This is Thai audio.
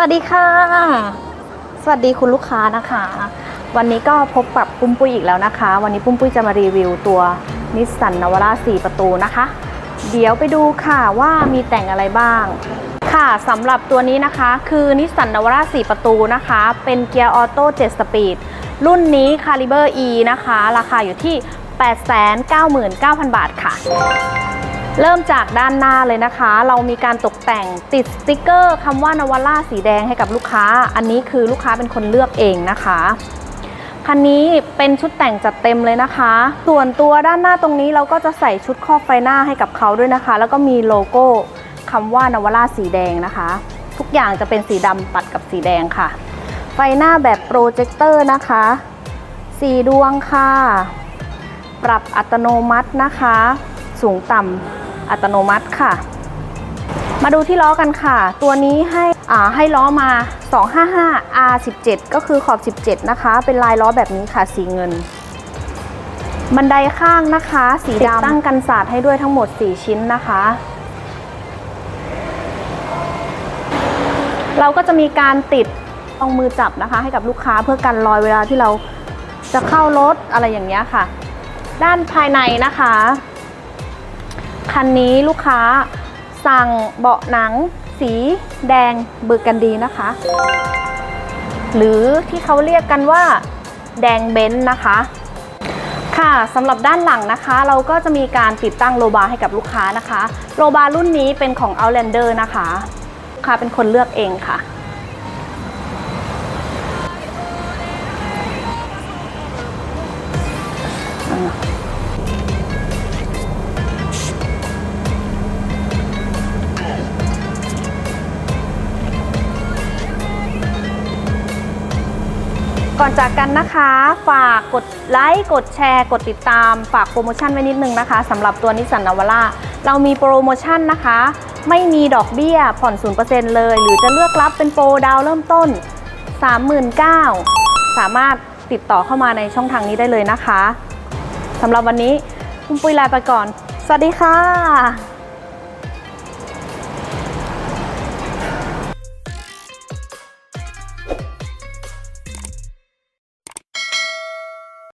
สวัสดีค่ะ สวัสดีคุณลูกค้านะคะ วันนี้ก็พบกับปุ้มปุ้ยอีกแล้วนะคะ วันนี้ปุ้มปุ้ยจะมารีวิวตัวนิสสันนวาร่า4ประตูนะคะ เดี๋ยวไปดูค่ะว่ามีแต่งอะไรบ้าง ค่ะสำหรับตัวนี้นะคะ คือนิสสันนวาร่า4ประตูนะคะ เป็นเกียร์ออโต้7สปีด รุ่นนี้คาลิเบอร์ E นะคะ ราคาอยู่ที่ 899,000 บาทค่ะ เริ่มจากด้านหน้าเลยนะคะ เรามีการตกแต่งติดสติกเกอร์คำว่านวาร่าสีแดงให้กับลูกค้า อันนี้คือลูกค้าเป็นคนเลือกเองนะคะคันนี้เป็นชุดแต่งจัดเต็มเลยนะคะ ส่วนตัวด้านหน้าตรงนี้เราก็จะใส่ชุดครอบไฟหน้าให้กับเขาด้วยนะคะ แล้วก็มีโลโก้คำว่านวาร่าสีแดงนะคะ ทุกอย่างจะเป็นสีดำตัดกับสีแดงค่ะ ไฟหน้าแบบโปรเจคเตอร์นะคะสีดวงค่ะ ปรับอัตโนมัตินะคะ สูงต่ำ อัตโนมัติค่ะ มาดูที่ล้อกันค่ะ ตัวนี้ให้อ่าให้ล้อมา 255 R17 ก็คือขอบ 17 นะคะ เป็นลายล้อแบบนี้ค่ะสีเงิน บันไดข้างนะคะ สีดำตั้งกันศาสตร์ให้ด้วยทั้งหมด 4 ชิ้นนะคะเราก็จะมีการติดตรงมือจับนะคะ ให้กับลูกค้าเพื่อกันรอยเวลาที่เราจะเข้ารถอะไรอย่างเงี้ยค่ะ ด้านภายในนะคะ คันนี้ลูกค้าสั่งเบาะหนัง สีแดงเบอร์กันดีนะคะ หรือที่เขาเรียกกันว่าแดงเบนซ์นะคะค่ะสำหรับด้านหลังนะคะ เราก็จะมีการติดตั้งโลบาร์ให้กับลูกค้านะคะ โลบาร์รุ่นนี้เป็นของ Outlander นะคะลูกค้าเป็นคนเลือกเองค่ะ ก่อนจากกันนะคะ ฝากกดไลค์กดแชร์ กดติดตาม ฝากโปรโมชั่นไว้นิดนึงนะคะสำหรับตัวนิสสันนาวาร่าเรามีโปรโมชั่นนะคะ ไม่มีดอกเบี้ยผ่อน 0%เลย หรือจะเลือกรับเป็นโปรดาวเริ่มต้น 39,000 สามารถติดต่อเข้ามาในช่องทางนี้ได้เลยนะคะสำหรับวันนี้คุณปุ้ยลาไปก่อน สวัสดีค่ะ